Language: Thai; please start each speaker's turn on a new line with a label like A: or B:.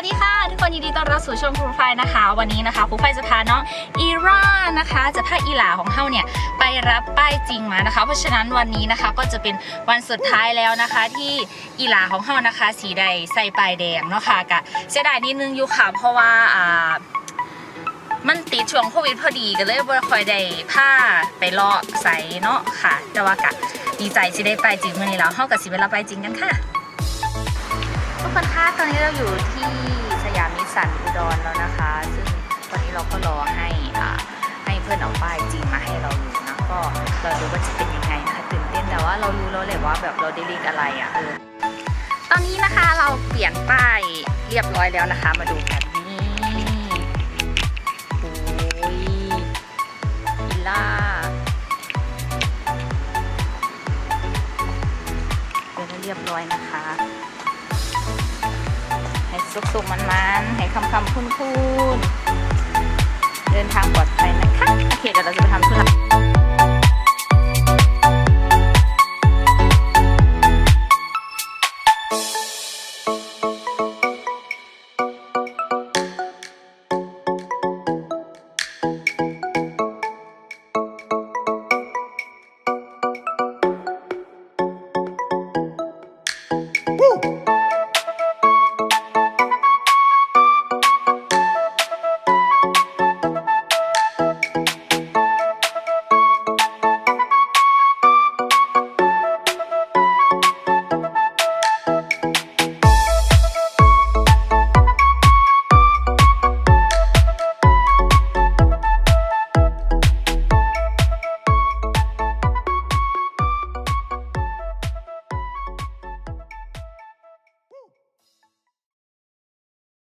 A: วัสดีค่ะ ทุกคนนี้นะคะครูไฟจะพาน้องอีรานะคะจะพาอีหลาของเฮาเนี่ยไปรับป้ายจริงมานะคะ เพราะฉะนั้นวันนี้นะคะก็จะเป็นวันสุดท้ายแล้วนะคะ ที่อีหลาของเฮานะคะ สีใดใส่ป้ายแดงเนาะค่ะกะเสียดายนิดนึงอยู่ค่ะเพราะว่าอ่ามันติดช่วงโควิดพอดีก็เลยบ่ค่อยได้ผ้าไปลาะใส่เนาะค่ะ แต่ว่ากะดีใจสิได้ไปจริงมื้อนี้แล้วเฮากับสิเวลาไปจริงกันค่ะ ทุกคนคะตอนนี้เราอยู่ที่สยามนิสสันอุดรแล้วนะคะ ซึ่งตอนนี้เราก็รอให้อ่าให้เพื่อนเอาป้ายจริงมาให้เราดูนะก็เราดูว่าจะเป็นยังไงนะคะตื่นเต้นแต่ว่าเรารู้แล้วแหละว่าแบบเราได้เลขอะไรอะเออตอนนี้นะคะเราเปลี่ยนป้ายเรียบร้อยแล้วนะคะ มาดูกันนี่โอ้ยอีล่าเป็นเรียบร้อยนะคะ สุกๆมันๆให้คำคำๆคุ้นๆ เดินทางปลอดภัยนะคะ